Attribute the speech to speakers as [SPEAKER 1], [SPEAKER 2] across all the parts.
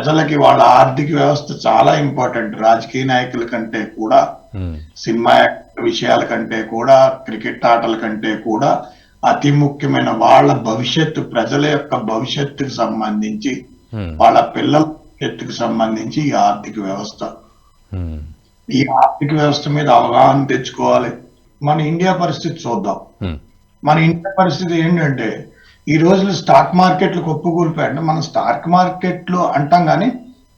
[SPEAKER 1] ప్రజలకి వాళ్ళ ఆర్థిక వ్యవస్థ చాలా ఇంపార్టెంట్. రాజకీయ నాయకుల కంటే కూడా
[SPEAKER 2] ఉమ్,
[SPEAKER 1] సినిమా విషయాల కంటే కూడా క్రికెట్ ఆటల కంటే కూడా అతి ముఖ్యమైన వాళ్ళ భవిష్యత్తు ప్రజల యొక్క భవిష్యత్తుకు సంబంధించి
[SPEAKER 2] ఉమ్,
[SPEAKER 1] వాళ్ళ పిల్లల భవిష్యత్తుకు సంబంధించి ఈ ఆర్థిక వ్యవస్థ.
[SPEAKER 2] ఉమ్,
[SPEAKER 1] ఈ ఆర్థిక వ్యవస్థ మీద అవగాహన తెచ్చుకోవాలి. మన ఇండియా పరిస్థితి చూద్దాం. మన ఇండియా పరిస్థితి ఏంటంటే ఈ రోజులు స్టాక్ మార్కెట్లు కుప్పకూలిపోయాయంటే మనం స్టాక్ మార్కెట్లు అంటాం కానీ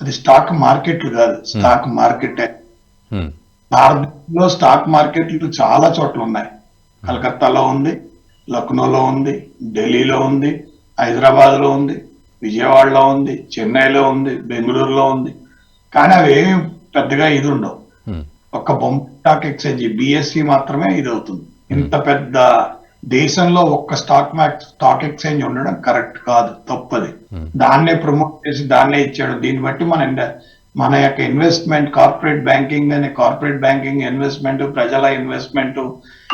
[SPEAKER 1] అది స్టాక్ మార్కెట్లు కాదు స్టాక్ మార్కెట్.
[SPEAKER 2] ఉమ్,
[SPEAKER 1] భారతదేశంలో స్టాక్ మార్కెట్లు చాలా చోట్ల ఉన్నాయి. కలకత్తాలో ఉంది లక్నోలో ఉంది ఢిల్లీలో ఉంది హైదరాబాద్లో ఉంది విజయవాడలో ఉంది చెన్నైలో ఉంది బెంగళూరులో ఉంది. కానీ అవి ఏమి పెద్దగా ఇది ఉండవు.
[SPEAKER 2] ఉమ్,
[SPEAKER 1] ఒక్క బొమ్మ స్టాక్ ఎక్స్చేంజ్ బిఎస్సి మాత్రమే ఇది అవుతుంది. ఇంత పెద్ద దేశంలో ఒక్క స్టాక్ మార్క్ స్టాక్ ఎక్స్చేంజ్ ఉండడం కరెక్ట్ కాదు తప్పది.
[SPEAKER 2] Hmm.
[SPEAKER 1] దాన్నే ప్రమోట్ చేసి దాన్నే ఇచ్చాడు. దీన్ని బట్టి మన మన యొక్క ఇన్వెస్ట్మెంట్ కార్పొరేట్ బ్యాంకింగ్ అనే కార్పొరేట్ బ్యాంకింగ్ ఇన్వెస్ట్మెంట్ ప్రజల ఇన్వెస్ట్మెంట్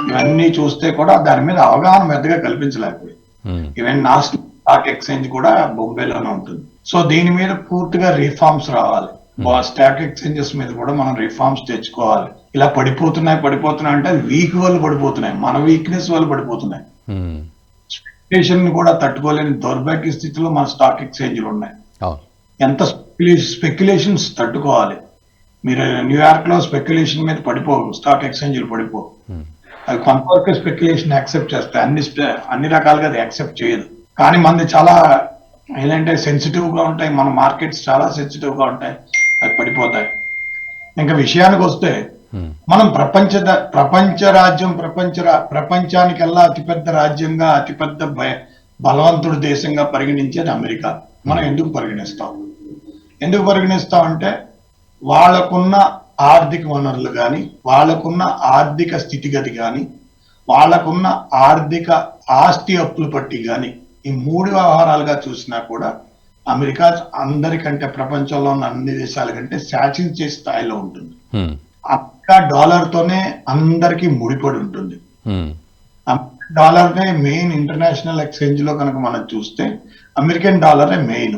[SPEAKER 1] ఇవన్నీ చూస్తే కూడా దాని మీద అవగాహన పెద్దగా కల్పించలేకపోయింది
[SPEAKER 2] um,
[SPEAKER 1] even national stock exchange కూడా బొంబేలోనే ఉంటుంది. సో దీని మీద పూర్తిగా రిఫార్మ్స్ రావాలి. స్టాక్ ఎక్స్చేంజెస్ మీద కూడా మనం రిఫార్మ్స్ తెచ్చుకోవాలి. ఇలా పడిపోతున్నాయి పడిపోతున్నాయి అంటే వీక్ వల్ల పడిపోతున్నాయి మన వీక్నెస్ వల్ల పడిపోతున్నాయి. స్పెక్యులేషన్ కూడా తట్టుకోలేని దౌర్భాగ్య స్థితిలో మన స్టాక్ ఎక్స్చేంజ్లు ఉన్నాయి. ఎంత స్పెక్యులేషన్స్ తట్టుకోవాలి? మీరు న్యూయార్క్లో స్పెక్యులేషన్ మీద పడిపోవు స్టాక్ ఎక్స్చేంజ్లు పడిపోవు. అది కొంతవరకు స్పెక్యులేషన్ యాక్సెప్ట్ చేస్తాయి. అన్ని అన్ని రకాలుగా అది యాక్సెప్ట్ చేయదు. కానీ మనది చాలా ఏంటంటే సెన్సిటివ్గా ఉంటాయి. మన మార్కెట్స్ చాలా సెన్సిటివ్గా ఉంటాయి. అది పడిపోతాయి. ఇంకా విషయానికి వస్తే మనం ప్రపంచ ప్రపంచ రాజ్యం ప్రపంచ ప్రపంచానికెల్లా అతిపెద్ద రాజ్యంగా అతిపెద్ద బలవంతుడు దేశంగా పరిగణించేది అమెరికా. మనం ఎందుకు పరిగణిస్తాం? ఎందుకు పరిగణిస్తాం అంటే వాళ్ళకున్న ఆర్థిక వనరులు కానీ వాళ్ళకున్న ఆర్థిక స్థితిగతి కానీ వాళ్ళకున్న ఆర్థిక ఆస్తి అప్పులు పట్టి కానీ ఈ మూడు వ్యవహారాలుగా చూసినా కూడా అమెరికా అందరికంటే ప్రపంచంలో ఉన్న అన్ని దేశాల కంటే శాసించే స్థాయిలో ఉంటుంది. అమెరికా డాలర్ తోనే అందరికీ ముడిపడి ఉంటుంది. డాలర్ నే మెయిన్ ఇంటర్నేషనల్ ఎక్స్చేంజ్లో కనుక మనం చూస్తే అమెరికన్ డాలరే మెయిన్.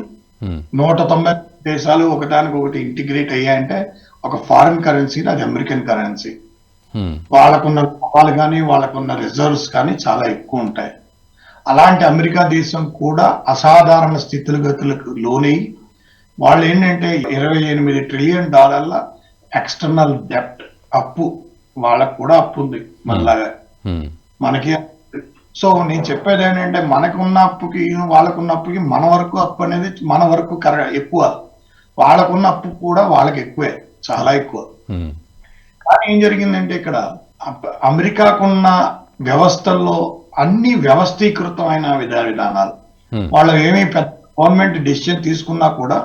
[SPEAKER 1] నూట తొంభై దేశాలు ఒకదానికి ఒకటి ఇంటిగ్రేట్ అయ్యాయంటే ఒక ఫారిన్ కరెన్సీ అది అమెరికన్ కరెన్సీ. వాళ్ళకున్న లాభాలు కానీ వాళ్ళకున్న రిజర్వ్స్ కానీ చాలా ఎక్కువ ఉంటాయి. అలాంటి అమెరికా దేశం కూడా అసాధారణ స్థితిగతులకు లోనై వాళ్ళు ఏంటంటే ఇరవై ఎనిమిది ట్రిలియన్ డాలర్ల ఎక్స్టర్నల్ డెప్ట్ అప్పు వాళ్ళకు కూడా అప్పు ఉంది మనలాగా మనకి సో నేను చెప్పేది ఏంటంటే మనకున్న అప్పుకి వాళ్ళకున్న అప్పుకి మన వరకు అప్పు అనేది మన వరకు కర ఎక్కువ. వాళ్ళకున్న అప్పు కూడా వాళ్ళకి ఎక్కువే చాలా ఎక్కువ. కానీ ఏం జరిగిందంటే ఇక్కడ అమెరికాకున్న వ్యవస్థల్లో అన్ని వ్యవస్థీకృతమైన విధా విధానాలు. వాళ్ళు ఏమీ గవర్నమెంట్ డెసిషన్ తీసుకున్నా కూడా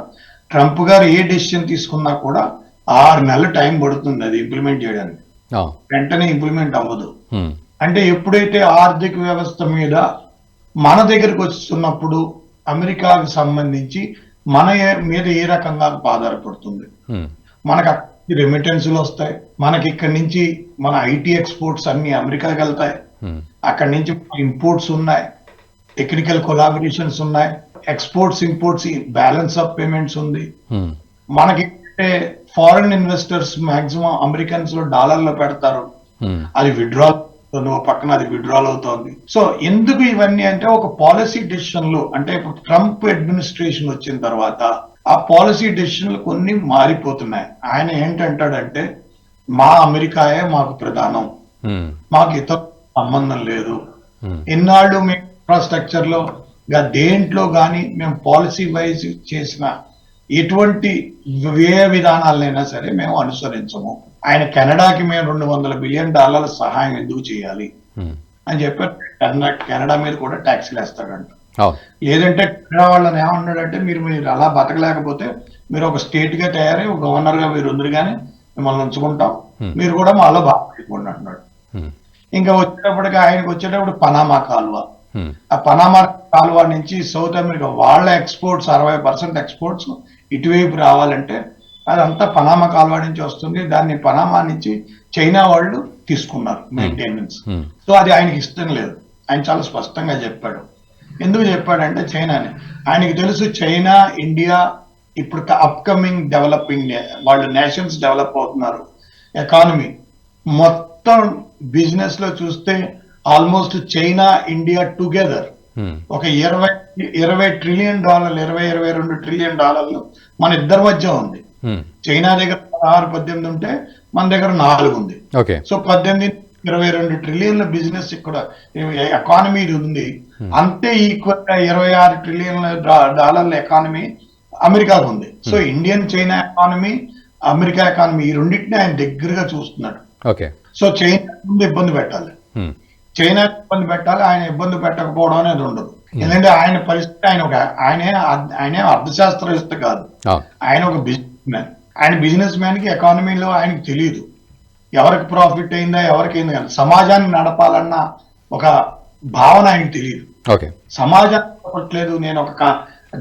[SPEAKER 1] ట్రంప్ గారు ఏ డెసిషన్ తీసుకున్నా కూడా ఆరు నెలలు టైం పడుతుంది అది ఇంప్లిమెంట్ చేయడానికి. వెంటనే ఇంప్లిమెంట్ అవ్వదు. అంటే ఎప్పుడైతే ఆర్థిక వ్యవస్థ మీద మన దగ్గరికి వస్తున్నప్పుడు అమెరికాకు సంబంధించి మన మీద ఏ రకంగా ఆధారపడుతుంది? మనకు రెమిటెన్స్లు వస్తాయి. మనకి ఇక్కడి నుంచి మన ఐటీ ఎక్స్పోర్ట్స్ అన్ని అమెరికాకి వెళ్తాయి. అక్కడి నుంచి ఇంపోర్ట్స్ ఉన్నాయి. టెక్నికల్ కొలాబరేషన్స్ ఉన్నాయి. Exports imports balance of payments ఉంది. మనకి ఫారెన్ ఇన్వెస్టర్స్ మాక్సిమం అమెరికన్స్లో డాలర్లో పెడతారు.
[SPEAKER 2] ఉమ్,
[SPEAKER 1] అది విడ్రాల్ ఓ పక్కన అది విడ్రాల్ అవుతోంది. సో ఎందుకు ఇవన్నీ అంటే ఒక పాలసీ డెసిషన్లు అంటే ఇప్పుడు ట్రంప్ అడ్మినిస్ట్రేషన్ వచ్చిన తర్వాత ఆ పాలసీ డెసిషన్లు కొన్ని మారిపోతున్నాయి. ఆయన ఏంటంటాడంటే మా అమెరికాయే మాకు ప్రధానం.
[SPEAKER 2] ఉమ్,
[SPEAKER 1] మాకు ఇతర సంబంధం లేదు.
[SPEAKER 2] ఉమ్,
[SPEAKER 1] ఇన్నాళ్ళు మేము ఇన్ఫ్రాస్ట్రక్చర్లో గా దేంట్లో కానీ మేము పాలసీ వైజ్ చేసిన ఎటువంటి వ్యయ విధానాలైనా సరే మేము అనుసరించము. ఆయన కెనడాకి మేము రెండు వందల బిలియన్ డాలర్ల సహాయం ఎందుకు చేయాలి?
[SPEAKER 2] ఉమ్,
[SPEAKER 1] అని చెప్పి కెనడా మీద కూడా ట్యాక్స్లు వేస్తాడంట. లేదంటే కెనడా వాళ్ళని ఏమన్నాడంటే మీరు మీరు అలా బతకలేకపోతే మీరు ఒక స్టేట్గా తయారై ఒక గవర్నర్గా మీరు ఉంది కానీ మిమ్మల్ని ఉంచుకుంటాం.
[SPEAKER 2] Hmm.
[SPEAKER 1] మీరు కూడా మాలో బాగా అయిపోండి అంటున్నాడు.
[SPEAKER 2] ఉమ్,
[SPEAKER 1] ఇంకా వచ్చేటప్పటికి ఆయనకు వచ్చేటప్పుడు పనామా కాలువ. ఆ పనామా కాలువ నుంచి సౌత్ అమెరికా వాళ్ళ ఎక్స్పోర్ట్స్ అరవై పర్సెంట్ ఎక్స్పోర్ట్స్ ఇటువైపు రావాలంటే అదంతా పనామా కాలువ నుంచి వస్తుంది. దాన్ని పనామా నుంచి చైనా వాళ్ళు తీసుకున్నారు మెయింటెనెన్స్.
[SPEAKER 2] ఉమ్,
[SPEAKER 1] సో అది ఆయనకి ఇష్టం లేదు. ఆయన చాలా స్పష్టంగా చెప్పాడు. ఎందుకు చెప్పాడంటే చైనాని. ఆయనకి తెలుసు చైనా ఇండియా ఇప్పుడు అప్కమింగ్ డెవలపింగ్ వాళ్ళు నేషన్స్ డెవలప్ అవుతున్నారు. ఎకానమీ మొత్తం బిజినెస్లో చూస్తే ఆల్మోస్ట్ చైనా ఇండియా టుగెదర్. ఒక ఇరవై ఇరవై ట్రిలియన్ డాలర్లు ఇరవై ఇరవై రెండు ట్రిలియన్ డాలర్లు మన ఇద్దరి మధ్య ఉంది.
[SPEAKER 2] హ్మ్.
[SPEAKER 1] చైనా దగ్గర పదహారు పద్దెనిమిది ఉంటే మన దగ్గర నాలుగు ఉంది.
[SPEAKER 2] ఓకే.
[SPEAKER 1] సో పద్దెనిమిది ఇరవై రెండు ట్రిలియన్ల బిజినెస్ ఇక్కడ ఎకానమీ ఉంది. అంతే ఈక్వల్గా ఇరవై ఆరు ట్రిలియన్ల డాలర్ల ఎకానమీ అమెరికాకు ఉంది. So Indian China economy America economy ఈ రెండింటిని ఆయన దగ్గరగా చూస్తున్నాడు. సో చైనా ముందు ఇబ్బంది పెట్టాలి. చైనా ఇబ్బంది పెట్టాలి ఆయన ఇబ్బంది పెట్టకపోవడం అనేది ఉండదు. ఎందుకంటే ఆయన పరిస్థితి ఆయన ఒక ఆయనే ఆయనే అర్థశాస్త్రవేత్త కాదు. ఆయన ఒక బిజినెస్ మ్యాన్ ఆయన బిజినెస్ మ్యాన్కి ఎకానమీలో ఆయనకి తెలియదు ఎవరికి ప్రాఫిట్ అయిందా ఎవరికి అయింది కానీ సమాజాన్ని నడపాలన్న ఒక భావన ఆయనకి తెలియదు సమాజాన్ని నడపట్లేదు. నేను ఒక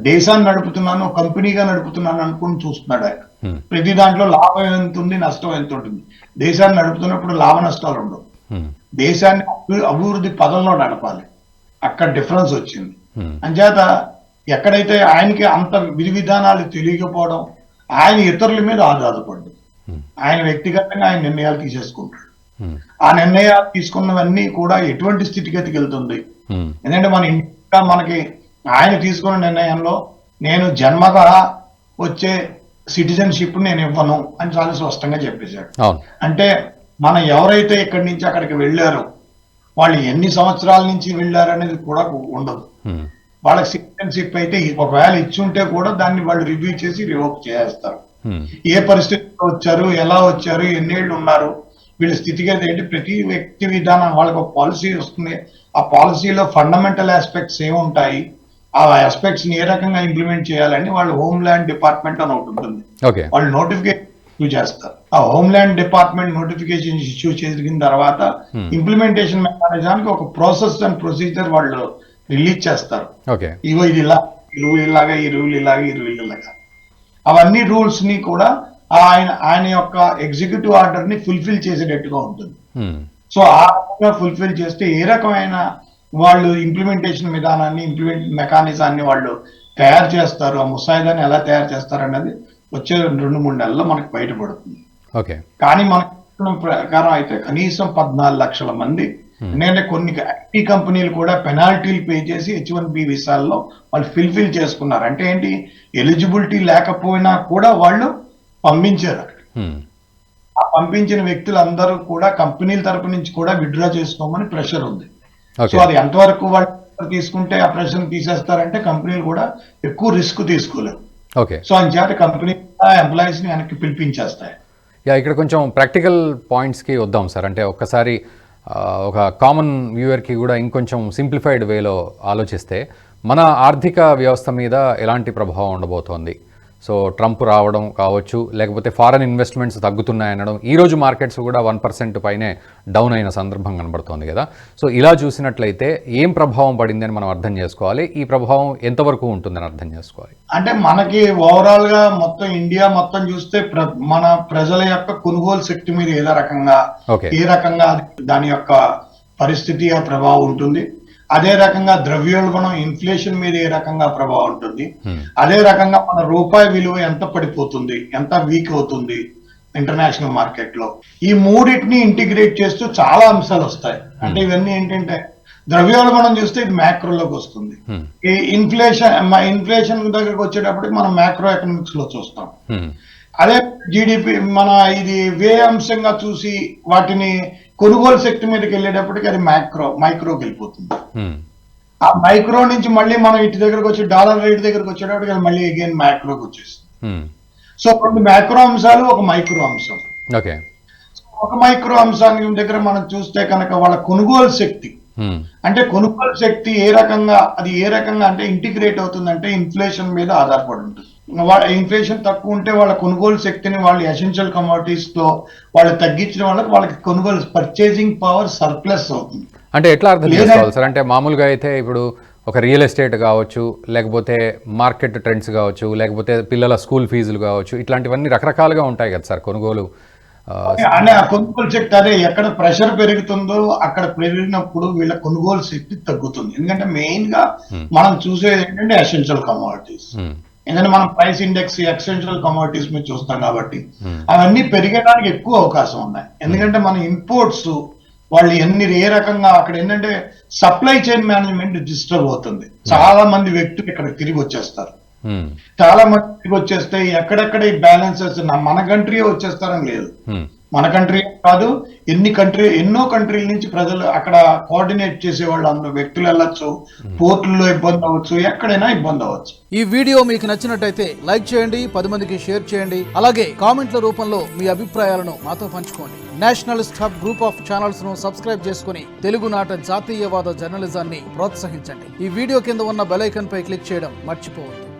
[SPEAKER 1] దేశాన్ని నడుపుతున్నాను కంపెనీగా నడుపుతున్నాను అనుకుని చూస్తున్నాడు ఆయన. ప్రతి దాంట్లో లాభం ఎంత ఉంది నష్టం ఎంత ఉంటుంది? దేశాన్ని నడుపుతున్నప్పుడు లాభ నష్టాలు ఉండవు. దేశాన్ని అభి- అభివృద్ధి పదంలో నడపాలి అక్కడ డిఫరెన్స్ వచ్చింది. అంచేత ఎక్కడైతే ఆయనకి అంత విధి విధానాలు తెలియకపోవడం ఆయన ఇతరుల మీద ఆధారపడ్డు. ఆయన వ్యక్తిగతంగా ఆయన నిర్ణయాలు తీసేసుకుంటాడు. ఆ నిర్ణయాలు తీసుకున్నవన్నీ కూడా ఎటువంటి స్థితిగతికి వెళ్తుంది. ఎందుకంటే మన ఇండియా మనకి ఆయన తీసుకున్న నిర్ణయంలో నేను జన్మగా వచ్చే సిటిజన్షిప్ నేను ఇవ్వను అని చాలా స్పష్టంగా చెప్పేశాడు అంటే మనం ఎవరైతే ఇక్కడి నుంచి అక్కడికి వెళ్ళారో వాళ్ళు ఎన్ని సంవత్సరాల నుంచి వెళ్ళారు అనేది కూడా ఉండదు. వాళ్ళకి సిటిజన్షిప్ అయితే ఒకవేళ ఇచ్చుంటే కూడా దాన్ని వాళ్ళు రివ్యూ చేసి రివోక్ చేస్తారు. ఏ పరిస్థితిలో వచ్చారు ఎలా వచ్చారు ఎన్నేళ్ళు ఉన్నారు వీళ్ళ స్థితిగతి ఏంటి ప్రతి వ్యక్తి విధానం వాళ్ళకి ఒక పాలసీ వస్తుంది. ఆ పాలసీలో ఫండమెంటల్ ఆస్పెక్ట్స్ ఏముంటాయి ఆ ఆస్పెక్ట్స్ని ఏ రకంగా ఇంప్లిమెంట్ చేయాలని వాళ్ళు హోమ్ ల్యాండ్ డిపార్ట్మెంట్ అని ఒకటి ఉంటుంది. వాళ్ళు నోటిఫికేషన్ ఇష్యూ చేస్తారు. ఆ home land department notification issue చేసిన తర్వాత
[SPEAKER 2] Hmm.
[SPEAKER 1] ఇంప్లిమెంటేషన్ మెకానిజానికి ఒక ప్రాసెస్ అండ్ ప్రొసీజర్ వాళ్ళు రిలీజ్ చేస్తారు. ఇగో ఇది ఇలా ఈ రూల్ ఇలాగా ఈ రూల్ ఇలాగా ఈ రూల్ ఇలాగా. అవన్నీ రూల్స్ని కూడా ఆయన ఆయన యొక్క ఎగ్జిక్యూటివ్ ఆర్డర్ని ఫుల్ఫిల్ చేసేటట్టుగా ఉంటుంది.
[SPEAKER 2] హ్మ్.
[SPEAKER 1] సో ఆ రకంగా ఫుల్ఫిల్ చేస్తే ఏ రకమైన వాళ్ళు ఇంప్లిమెంటేషన్ విధానాన్ని ఇంప్లిమెంట్ మెకానిజాన్ని వాళ్ళు తయారు చేస్తారు ఆ ముసాయిదాన్ని ఎలా తయారు చేస్తారు అన్నది వచ్చే రెండు మూడు నెలల్లో మనకు బయటపడుతుంది.
[SPEAKER 2] ఓకే.
[SPEAKER 1] కానీ మనకు ప్రకారం అయితే కనీసం పద్నాలుగు లక్షల మంది ఎందుకంటే కొన్ని ఐటీ కంపెనీలు కూడా పెనాల్టీలు పే చేసి హెచ్ వన్ బి విసాల్లో వాళ్ళు ఫిల్ఫిల్ చేసుకున్నారు. అంటే ఏంటి? ఎలిజిబిలిటీ లేకపోయినా కూడా వాళ్ళు పంపించారు
[SPEAKER 2] హ్మ్.
[SPEAKER 1] ఆ పంపించిన వ్యక్తులందరూ కూడా కంపెనీల తరపు నుంచి కూడా విత్డ్రా చేసుకోమని ప్రెషర్ ఉంది. సో అది ఎంతవరకు వాళ్ళు తీసుకుంటే ఆ ప్రెషర్ తీసేస్తారంటే కంపెనీలు కూడా ఎక్కువ రిస్క్ తీసుకోలేవు
[SPEAKER 2] ఓకే.
[SPEAKER 1] సో అంచేత కంపెనీ ఎంప్లాయీస్ని వెనక్కి పిలిపించేస్తాయి.
[SPEAKER 2] యా ఇక్కడ కొంచెం ప్రాక్టికల్ పాయింట్స్కి వద్దాం సార్. అంటే ఒక్కసారి ఒక కామన్ వ్యూవర్కి కూడా ఇంకొంచెం సింప్లిఫైడ్ వేలో ఆలోచిస్తే మన ఆర్థిక వ్యవస్థ మీద ఎలాంటి ప్రభావం ఉండబోతోంది? సో ట్రంప్ రావడం కావచ్చు లేకపోతే ఫారెన్ ఇన్వెస్ట్మెంట్స్ తగ్గుతున్నాయనడం ఈ రోజు మార్కెట్స్ కూడా వన్ పర్సెంట్ పైనే డౌన్ అయిన సందర్భం కనబడుతోంది కదా. సో ఇలా చూసినట్లయితే ఏం ప్రభావం పడిందని మనం అర్థం చేసుకోవాలి. ఈ ప్రభావం ఎంతవరకు ఉంటుందని అర్థం చేసుకోవాలి.
[SPEAKER 1] అంటే మనకి ఓవరాల్గా మొత్తం ఇండియా మొత్తం చూస్తే మన ప్రజల యొక్క కొనుగోలు శక్తి మీద ఏదో రకంగా ఏ రకంగా దాని యొక్క పరిస్థితి ప్రభావం ఉంటుంది. అదే రకంగా ద్రవ్యోల్బణం ఇన్ఫ్లేషన్ మీద ఏ రకంగా ప్రభావం ఉంటుంది?
[SPEAKER 2] Hmm.
[SPEAKER 1] అదే రకంగా మన రూపాయి విలువ ఎంత పడిపోతుంది? ఎంత వీక్ అవుతుంది ఇంటర్నేషనల్ మార్కెట్లో? ఈ మూడింటిని ఇంటిగ్రేట్ చేస్తూ చాలా అంశాలు వస్తాయి. అంటే ఇవన్నీ ఏంటంటే ద్రవ్యోల్బణం చూస్తే ఇది మ్యాక్రోలోకి వస్తుంది.
[SPEAKER 2] హ్మ్.
[SPEAKER 1] ఈ ఇన్ఫ్లేషన్ ఇన్ఫ్లేషన్ దగ్గరకు వచ్చేటప్పటికి మనం మ్యాక్రో ఎకనామిక్స్లో చూస్తాం. అదే జీడిపి మన ఇది వే అంశంగా చూసి వాటిని కొనుగోలు శక్తి మీదకి వెళ్ళేటప్పటికి అది మైక్రో మైక్రోకి వెళ్ళిపోతుంది. ఆ మైక్రో నుంచి మళ్ళీ మనం ఇటు దగ్గరకు వచ్చి డాలర్ రేట్ దగ్గరకు వచ్చేటప్పటికి అది మళ్ళీ అగైన్ మైక్రోకి వచ్చేస్తుంది. సో రెండు మైక్రో అంశాలు ఒక మైక్రో అంశం
[SPEAKER 2] ఓకే
[SPEAKER 1] ఒక మైక్రో అంశాన్ని దగ్గర మనం చూస్తే కనుక వాళ్ళ కొనుగోలు శక్తి. అంటే కొనుగోలు శక్తి ఏ రకంగా అది ఏ రకంగా అంటే ఇంటిగ్రేట్ అవుతుందంటే ఇన్ఫ్లేషన్ మీద ఆధారపడి ఉంటుంది వాళ్ళ ఇన్ఫ్లేషన్ తక్కువ ఉంటే వాళ్ళ కొనుగోలు శక్తిని వాళ్ళు ఎసెన్షియల్ కమోడిటీస్లో వాళ్ళు తగ్గించిన వాళ్ళకి వాళ్ళకి కొనుగోలు పర్చేసింగ్ పవర్ సర్ప్లస్ అవుతుంది.
[SPEAKER 2] అంటే ఎట్లా అర్థం చేసుకోవాలి సార్? అంటే మామూలుగా అయితే ఇప్పుడు ఒక రియల్ ఎస్టేట్ కావచ్చు లేకపోతే మార్కెట్ ట్రెండ్స్ కావచ్చు లేకపోతే పిల్లల స్కూల్ ఫీజులు కావచ్చు ఇట్లాంటివన్నీ రకరకాలుగా ఉంటాయి కదా సార్ కొనుగోలు
[SPEAKER 1] అంటే ఆ కొనుగోలు శక్తి అదే ఎక్కడ ప్రెషర్ పెరుగుతుందో అక్కడ పెరిగినప్పుడు వీళ్ళ కొనుగోలు శక్తి తగ్గుతుంది. ఎందుకంటే మెయిన్గా మనం చూసేది ఏంటంటే ఎసెన్షియల్ కమోడిటీస్. ఎందుకంటే మనం ప్రైస్ ఇండెక్స్ ఎక్సెన్షియల్ కమోడిటీస్ మీద చూస్తాం కాబట్టి. అవన్నీ పెరిగడానికి ఎక్కువ అవకాశం ఉన్నాయి. ఎందుకంటే మన ఇంపోర్ట్స్ వాళ్ళు ఎన్ని ఏ రకంగా అక్కడ ఏంటంటే సప్లై చైన్ మేనేజ్మెంట్ డిస్టర్బ్ అవుతుంది. చాలా మంది వ్యక్తులు ఇక్కడ తిరిగి వచ్చేస్తారు. చాలా మంది తిరిగి వచ్చేస్తే ఎక్కడెక్కడ ఈ బ్యాలెన్సెస్ మన కంట్రీ వచ్చేస్తారని లేదు. మన కంట్రీ కాదు ఎన్ని కంట్రీ ఎన్నో కంట్రీల నుంచి ప్రజలు అక్కడ కోఆర్డినేట్ చేసే వాళ్ళు అందరూ వ్యక్తులు వెళ్ళొచ్చు పోర్టుల్లో ఇబ్బంది అవ్వచ్చు ఎక్కడైనా ఇబ్బంది అవ్వచ్చు.
[SPEAKER 3] ఈ వీడియో మీకు నచ్చినట్టయితే లైక్ చేయండి పది మందికి షేర్ చేయండి అలాగే కామెంట్ల రూపంలో మీ అభిప్రాయాలను మాతో పంచుకోండి. నేషనలిస్ట్ హబ్ గ్రూప్ ఆఫ్ ఛానల్స్ను సబ్స్క్రైబ్ చేసుకుని తెలుగునాట జాతీయవాద జర్నలిజాన్ని ప్రోత్సహించండి. ఈ వీడియో కింద ఉన్న బెల్ ఐకాన్ పై క్లిక్ చేయడం మర్చిపోవద్దు.